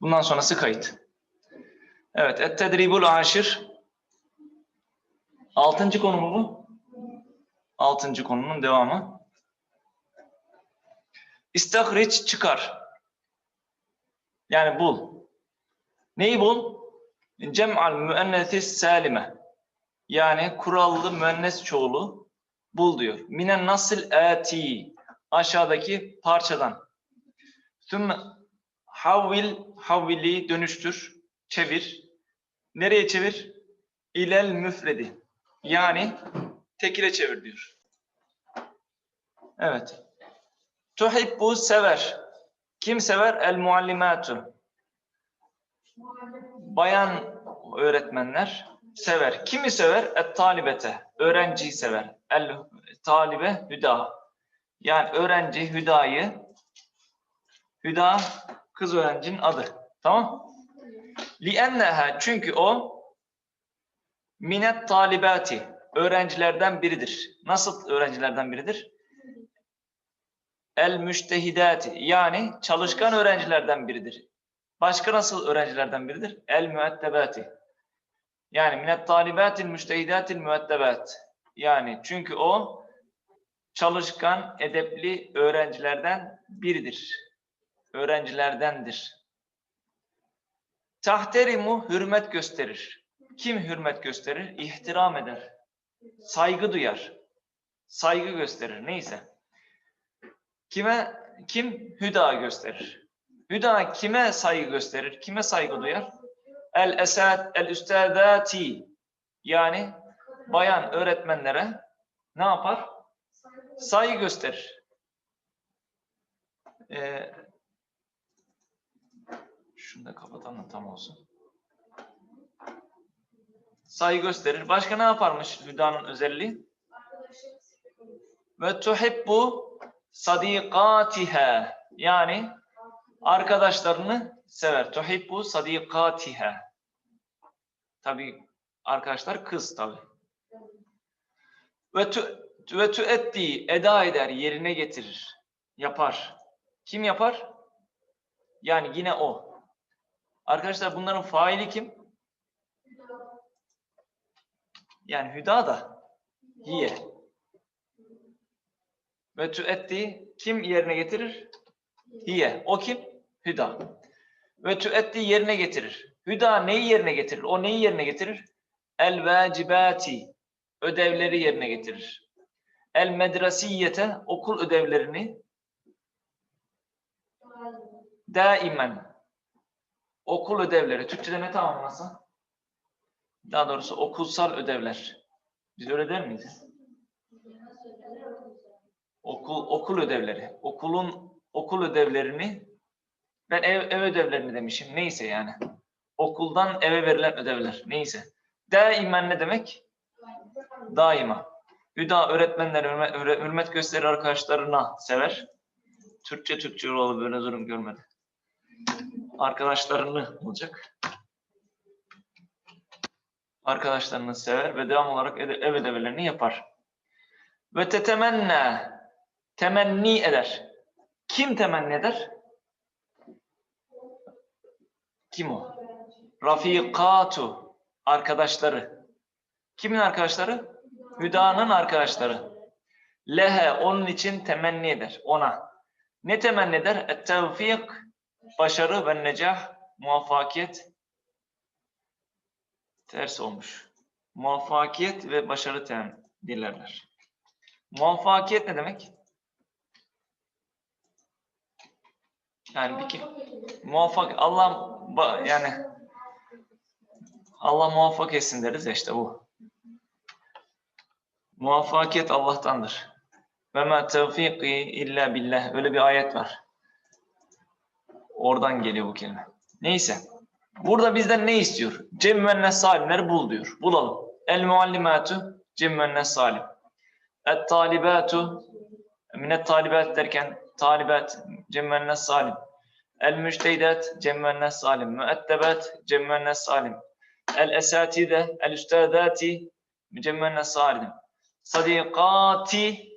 Bundan sonrası kayıt. Evet. Et-tedribul aşir. Altıncı konu mu bu? Altıncı konunun devamı. İstahriç çıkar. Yani bul. Neyi bul? Cem'al müennetis salime. Yani kurallı müennes çoğulu bul diyor. Minen nasıl ati. Aşağıdaki parçadan. Tüm havvil havvili dönüştür. Çevir. Nereye çevir? İlel müfredi. Yani tekile çevir diyor. Evet. Tuhibbu sever. Kim sever? El muallimatu. Bayan öğretmenler sever. Kimi sever? Et talibete. Öğrenciyi sever. El talibe hüda. Yani öğrenci hüdayı hüda kız öğrencinin adı. Tamam? Li'enneha çünkü o minet talibati öğrencilerden biridir. Nasıl öğrencilerden biridir? El müştehidati yani çalışkan öğrencilerden biridir. Başka nasıl öğrencilerden biridir? El müettebati. Yani minet talibatil müştehidatil müettebat. Yani çünkü o çalışkan, edepli öğrencilerden biridir. Öğrencilerdendir. Tahterimu hürmet gösterir. Kim hürmet gösterir? İhtiram eder. Saygı duyar. Saygı gösterir. Neyse. Kime? Kim? Hüda gösterir. Hüda kime saygı gösterir? Kime saygı duyar? El esad el üstadati. Yani bayan öğretmenlere ne yapar? Saygı gösterir. Ee, şunu da kapatalım tam olsun. Saygı gösterir. Başka ne yaparmış Hüda'nın özelliği? Ve tuhibbu sadikatiha. Yani arkadaşlarını sever. Tuhibbu sadikatiha. Tabi arkadaşlar kız tabi. Ve tu ve tuetti eda eder, yerine getirir. Yapar. Kim yapar? Yani yine o. Arkadaşlar bunların faili kim? Yani hüda da hiye. Ve tuetti kim yerine getirir? Hiye. O kim? Hüda. Ve tuetti yerine getirir. Hüda neyi yerine getirir? O neyi yerine getirir? El vacibati. Ödevleri yerine getirir. El medresiyete okul ödevlerini daimen okul ödevleri. Türkçe'de ne tamamlasa? Daha doğrusu okulsal ödevler. Biz öyle der miyiz? Okul okul ödevleri. Okulun okul ödevlerini ben ev, ev ödevlerini demişim. Neyse yani. Okuldan eve verilen ödevler. Neyse. Daimen ne demek? Daima. Hüda öğretmenler hürmet, hürmet gösterir arkadaşlarına sever. Türkçe Türkçe olalı böyle durum görmedi. Arkadaşlarını olacak. Arkadaşlarını sever ve devam olarak ev ev ödevlerini yapar. Ve tetemenne temenni eder. Kim temenni eder? Kim o? Rafikatu arkadaşları. Kimin arkadaşları? Hüda'nın arkadaşları. Lehe onun için temenni eder. Ona. Ne temenni eder? Et-tevfik başarı ve necah muvaffakiyet ters olmuş. Muvaffakiyet ve başarı temenni dilerler. Muvaffakiyet ne demek? Yani bir kim muvaffak Allah yani Allah muvaffak etsin deriz ya işte bu. Muvaffakiyet Allah'tandır. Ve ma tevfiki illa billah. Öyle bir ayet var. Oradan geliyor bu kelime. Neyse. Burada bizden ne istiyor? Cem ve salimleri bul diyor. Bulalım. El muallimatu cem ve salim. Et talibatu minet talibat derken talibat cem ve salim. El müştehidat cem ve salim. Müettebat cem ve salim. El esatide el üstadati cem ve salim. Sadikati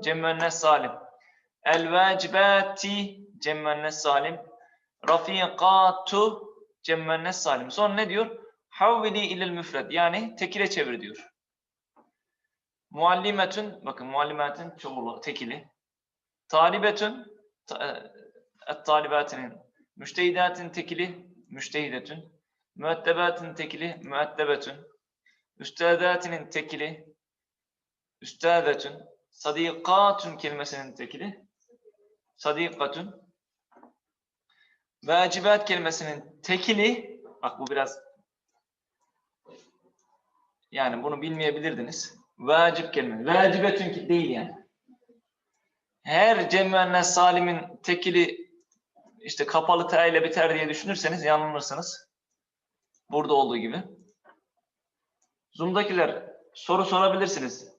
cem ve salim. El vacibati cem ve salim. Rafiqatu cem müennes salim. Sonra ne diyor? Havvili ilel müfred. Yani tekile çevir diyor. Muallimetün, bakın muallimetin çoğulu, tekili. Talibetün, ta, et talibatinin, müştehidatin tekili, müştehidetün. Müettebatin tekili, müettebetün. Üstadatinin tekili, üstadetün. Sadikatün kelimesinin tekili, sadikatün. Vacibat kelimesinin tekili, bak bu biraz yani bunu bilmeyebilirdiniz. Vacip kelime. Vacibetün değil yani. Her cem salimin tekili işte kapalı t ile biter diye düşünürseniz yanılırsınız. Burada olduğu gibi. Zoom'dakiler soru sorabilirsiniz.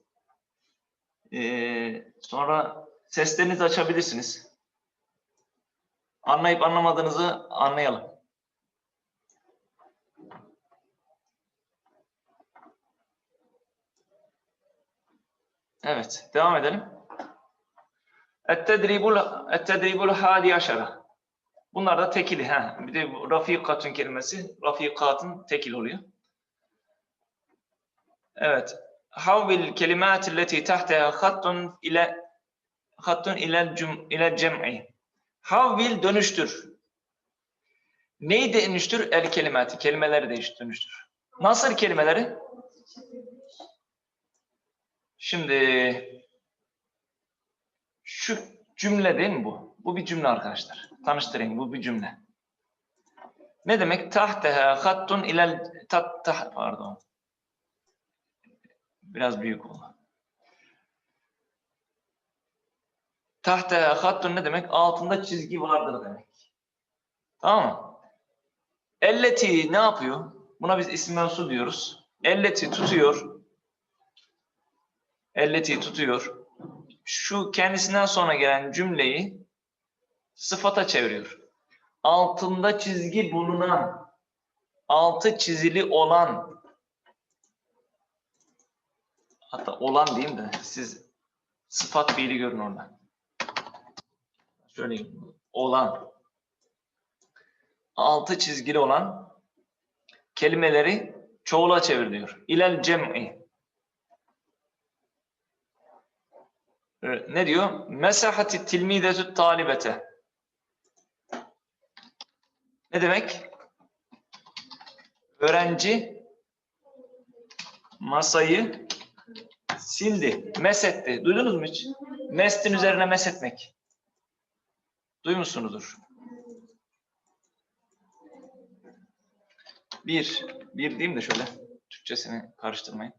Ee, sonra seslerinizi açabilirsiniz. Anlayıp anlamadığınızı anlayalım. Evet, devam edelim. Et-tedribul et-tedribul hadi aşara. Bunlar da tekili. Ha. Bir de rafikatun kelimesi rafikatın tekil oluyor. Evet. Havvil kelimat leti tahteha hattun ile hattun ile cum ile cem'i. Havvil dönüştür. Neyi dönüştür? El kelimati. Kelimeleri değiş dönüştür. Nasıl kelimeleri? Şimdi şu cümle değil mi bu? Bu bir cümle arkadaşlar. Tanıştırayım bu bir cümle. Ne demek? Tahteha hattun ilel tat, tah, pardon. Biraz büyük oldu. Tahteha hattun ne demek? Altında çizgi vardır demek. Tamam mı? Elleti ne yapıyor? Buna biz isim mensu diyoruz. Elleti tutuyor. Elleti tutuyor. Şu kendisinden sonra gelen cümleyi sıfata çeviriyor. Altında çizgi bulunan, altı çizili olan, hatta olan diyeyim de siz sıfat fiili görün orada. Şöyle olan, altı çizgili olan kelimeleri çoğula çevir diyor. İlel cem'i. Ne diyor? Mesahati tilmidetü talibete. Ne demek? Öğrenci masayı sildi, mesetti. Duydunuz mu hiç? Mestin üzerine mesetmek. Duymuşsunuzdur. Bir, bir diyeyim de şöyle Türkçesini karıştırmayın.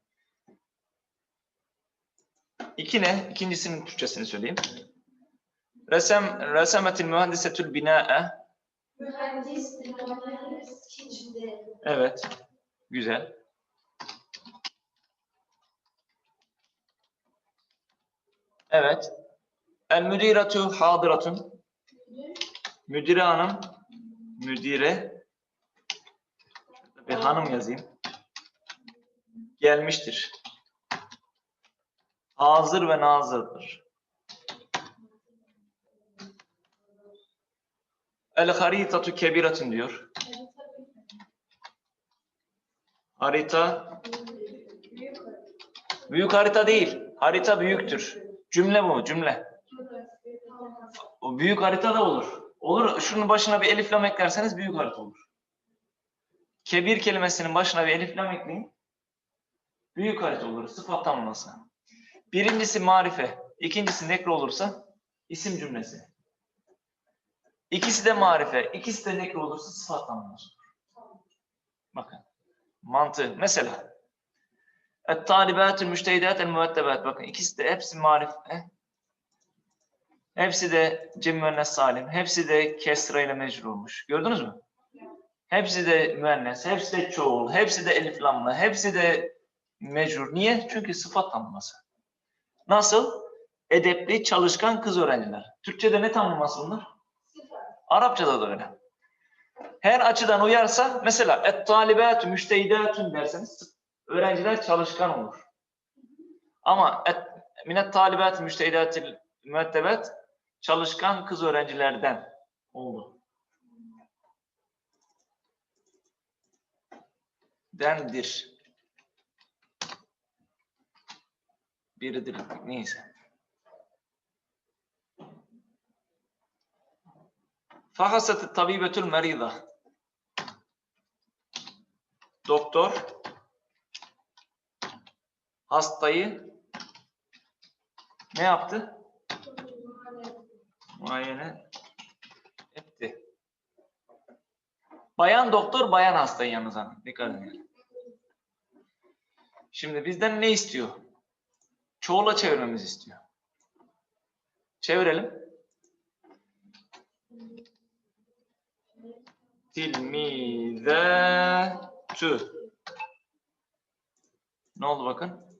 İki ne? İkincisinin Türkçesini söyleyeyim. Resem, resemetil mühendisetül bina'e. Mühendis Evet. Güzel. Evet. El müdiratu hadiratun. Müdire hanım. Müdire. Bir hanım yazayım. Gelmiştir. Hazır ve nazırdır. El haritatu kebiratun diyor. Harita büyük harita değil. Harita büyüktür. Cümle bu, cümle. O büyük harita da olur. Olur. Şunun başına bir elif lam eklerseniz büyük harita olur. Kebir kelimesinin başına bir elif lam ekleyin. Büyük harita olur. Sıfat tamlaması. Birincisi marife, ikincisi nekre olursa isim cümlesi. İkisi de marife, ikisi de nekre olursa sıfat tamlaması. Bakın. Mantığı. Mesela Et-talibatül müştehidatel müvettebat. Bakın ikisi de hepsi marife. Hepsi de cem salim. Hepsi de kesra ile mecrur olmuş. Gördünüz mü? Hepsi de müennes, hepsi de çoğul, hepsi de elif lamlı, hepsi de mecrur. Niye? Çünkü sıfat tanımlaması. Nasıl? Edepli, çalışkan kız öğrenciler. Türkçe'de ne tanımlaması bunlar? Arapçada da öyle. Her açıdan uyarsa mesela et talibatü müştehidatun derseniz öğrenciler çalışkan olur. Ama et minet talibatü müştehidatil müettebat çalışkan kız öğrencilerden oldu. Dendir. Biridir. Neyse. Fahasatı tabibetül merida. Doktor hastayı ne yaptı? Muayene etti. Bayan doktor, bayan hastayı yalnız hanım. Dikkat edin. Şimdi bizden ne istiyor? Çoğula çevirmemizi istiyor. Çevirelim. Tilmizetü. Ne oldu bakın?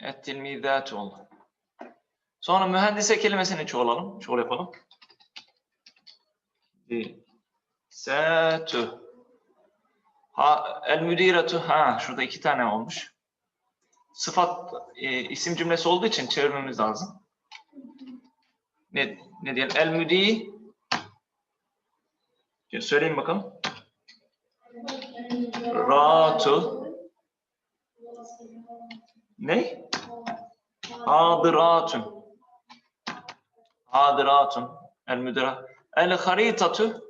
Evet, tilmizetü oldu. Sonra mühendise kelimesini çoğalalım. Çoğul yapalım. Setü. Ha, el müdiretu. Ha, şurada iki tane olmuş. Sıfat e, isim cümlesi olduğu için çevirmemiz lazım. Ne, ne diyelim? El müdi. Söyleyin bakalım. Ratu. Ne? Hadiratun. Hadiratun. El müdira. El haritatu.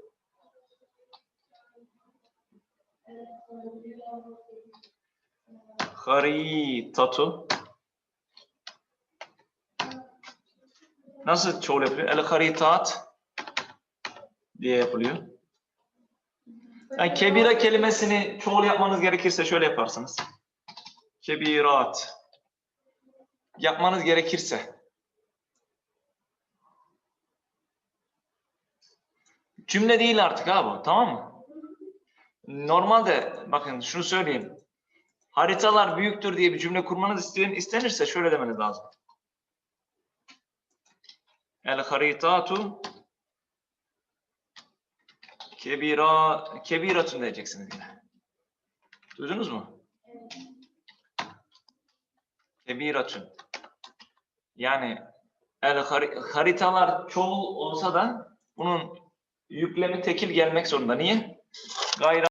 Haritatu. Nasıl çoğul yapıyor? El haritat diye yapılıyor. Yani kebira kelimesini çoğul yapmanız gerekirse şöyle yaparsınız. Kebirat. Yapmanız gerekirse. Cümle değil artık ha bu. Tamam mı? Normalde bakın şunu söyleyeyim. Haritalar büyüktür diye bir cümle kurmanız isteyen, istenirse şöyle demeniz lazım. El haritatu kebira kebiratun diyeceksiniz yine. Duydunuz mu? Kebiratun. Yani el hari- haritalar çoğul olsa da bunun yüklemi tekil gelmek zorunda. Niye? Gayri